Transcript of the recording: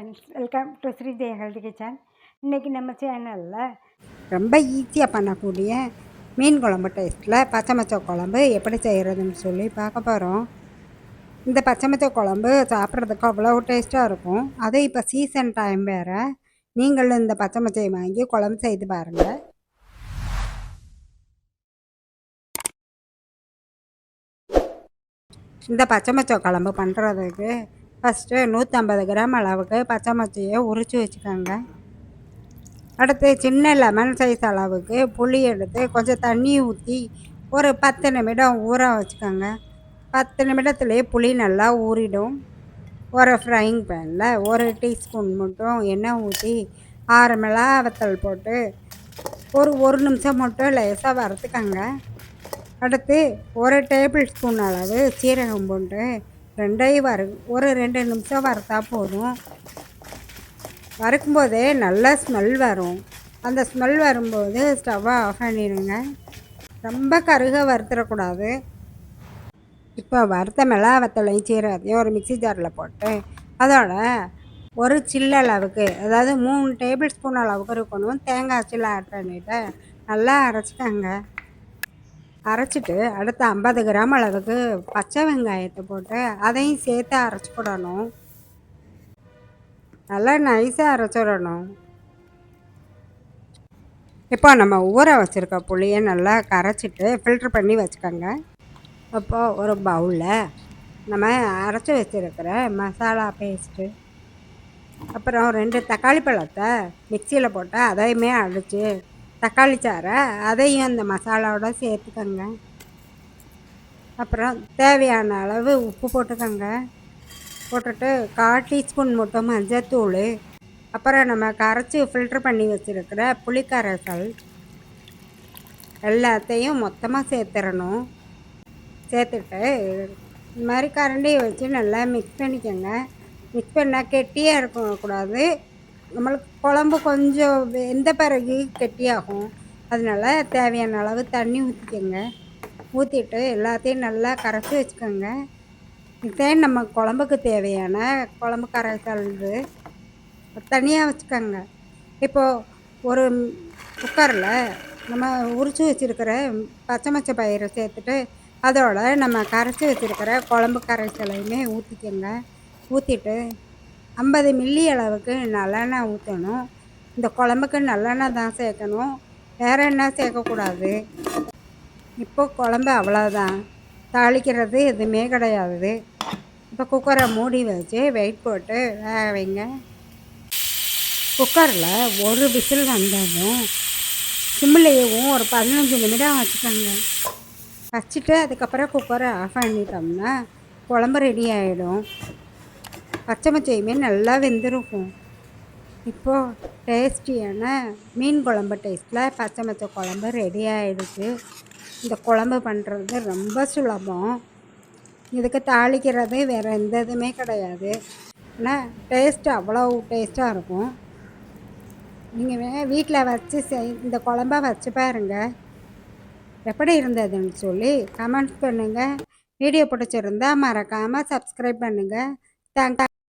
Friends welcome to Sridhe health kitchen இன்றைக்கி நம்ம சேனலில் ரொம்ப ஈஸியாக பண்ணக்கூடிய மீன் குழம்பு டேஸ்ட்டில் பச்சை மச்ச குழம்பு எப்படி செய்கிறதுன்னு சொல்லி பார்க்க போகிறோம் இந்த பச்சை மச்ச குழம்பு சாப்பிட்றதுக்கு அவ்வளோ டேஸ்ட்டாக இருக்கும். அது இப்போ சீசன் டைம் வேறு. நீங்களும் இந்த பச்சை மச்சையை வாங்கி குழம்பு செய்து பாருங்கள் இந்த பச்சை மச்ச குழம்பு பண்ணுறதுக்கு ஃபஸ்ட்டு நூற்றம்பது கிராம் அளவுக்கு பச்சை மச்சையை உரித்து வச்சுக்கோங்க. அடுத்து சின்ன லெமன் சைஸ் அளவுக்கு புளி எடுத்து கொஞ்சம் தண்ணி ஊற்றி ஒரு பத்து நிமிடம் ஊற வச்சுக்கோங்க. பத்து நிமிடத்துலேயே புளி நல்லா ஊறிடும். ஒரு ஃப்ரைங் பேனில் ஒரு டீஸ்பூன் மட்டும் எண்ணெய் ஊற்றி ஆறு மிளகா வத்தல் போட்டு ஒரு ஒரு நிமிஷம் மட்டும் லேசாக வறுத்துக்கோங்க. அடுத்து ஒரு டேபிள் ஸ்பூன் அளவு சீரகம் போட்டு ரெண்டையும் வறு ஒரு ரெண்டு நிமிஷம் வறுத்தா போதும். வறுக்கும்போதே நல்ல ஸ்மெல் வரும். அந்த ஸ்மெல் வரும்போது ஸ்டவ்வை ஆஃப் பண்ணிடுங்க. ரொம்ப கருக வறுத்துடக்கூடாது இப்போ வறுத்த மிளகா வத்தலையும் சீரகத்தையும் ஒரு மிக்சி ஜாரில் போட்டு அதோட ஒரு சில்லு அளவுக்கு அதாவது மூணு டேபிள் ஸ்பூன் அளவுக்கு இருக்கணும். தேங்காய் சில்லு ஆட் பண்ணிவிட்டு நல்லா அரைச்சிட்டாங்க அரைச்சிட்டு அடுத்து ஐம்பது கிராம் அளவுக்கு பச்சை வெங்காயத்தை போட்டு அதையும் சேர்த்து அரைச்சி போடணும். நல்லா நைஸாக அரைச்சிடணும் இப்போ நம்ம ஊற வச்சுருக்க புளியை நல்லா கரைச்சிட்டு ஃபில்ட்ரு பண்ணி வச்சுக்கோங்க. அப்போது ஒரு பவுலில் நம்ம அரைச்சி வச்சுருக்கிற மசாலா பேஸ்ட்டு அப்புறம் ரெண்டு தக்காளி பழத்தை மிக்சியில் போட்டு அதையுமே அடித்து தக்காளி சாறை அதையும் அந்த மசாலாவோட சேர்த்துக்கோங்க. அப்புறம் தேவையான அளவு உப்பு போட்டுக்கோங்க. போட்டுட்டு கால் டீஸ்பூன் மட்டும் மஞ்சத்தூள். அப்புறம் நம்ம கரைச்சி ஃபில்ட்ரு பண்ணி வச்சுருக்கிற புளிக்கரைசல் எல்லாத்தையும் மொத்தமாக சேர்த்துடணும் சேர்த்துட்டு இந்த மாதிரி கரண்டியை வச்சு நல்லா மிக்ஸ் பண்ணிக்கோங்க. மிக்ஸ் பண்ணால் கெட்டியாக இருக்கக்கூடாது. நம்மளுக்கு குழம்பு கொஞ்சம் வெந்த பிறகு கெட்டியாகும். அதனால தேவையான அளவு தண்ணி ஊற்றிக்கோங்க ஊற்றிட்டு எல்லாத்தையும் நல்லா கரைச்சி வச்சுக்கோங்க. இதே நம்ம குழம்புக்கு தேவையான குழம்பு கரைசல் இது தனியாக வச்சுக்கோங்க. இப்போது ஒரு குக்கரில் நம்ம உரித்து வச்சுருக்கிற பச்சை மச்சை பயிரை சேர்த்துட்டு அதோட நம்ம கரைச்சி வச்சுருக்கிற குழம்பு கரைசலையுமே ஊற்றிக்கோங்க ஊற்றிட்டு ஐம்பது மில்லி அளவுக்கு நல்லெண்ணெய் ஊற்றணும் இந்த குழம்புக்கு நல்லெண்ணெய் தான் சேர்க்கணும். வேறு என்ன சேர்க்கக்கூடாது? இப்போ குழம்பு அவ்வளோதான் தாளிக்கிறது எதுவுமே கிடையாது. இப்போ குக்கரை மூடி வச்சு வெயிட் போட்டு வேக வைங்க. குக்கரில் ஒரு விசில் வந்ததும் சிம்லேயும் ஒரு பதினஞ்சு நிமிடம் வச்சுக்கோங்க. வச்சுட்டு அதுக்கப்புறம் குக்கரை ஆஃப் பண்ணிட்டோம்னா குழம்பு ரெடி ஆகிடும் பச்சை மச்சையுமே நல்லா வெந்திருக்கும். இப்போது டேஸ்டியான மீன் குழம்பு டேஸ்ட்டில் பச்சை மச்சை குழம்பு ரெடி ஆகிடுச்சு இந்த குழம்பு பண்ணுறது ரொம்ப சுலபம். இதுக்கு தாளிக்கிறது வேறு எந்த இதுவுமே கிடையாது. ஆனால் டேஸ்ட்டு அவ்வளோ டேஸ்ட்டாக இருக்கும். நீங்கள் வீட்டில் வச்சு செய் இந்த குழம்ப வச்சு பாருங்கள் எப்படி இருந்ததுன்னு சொல்லி கமெண்ட் பண்ணுங்கள் வீடியோ பிடிச்சிருந்தா மறக்காமல் சப்ஸ்கிரைப் பண்ணுங்கள் தேங்க்ஸ்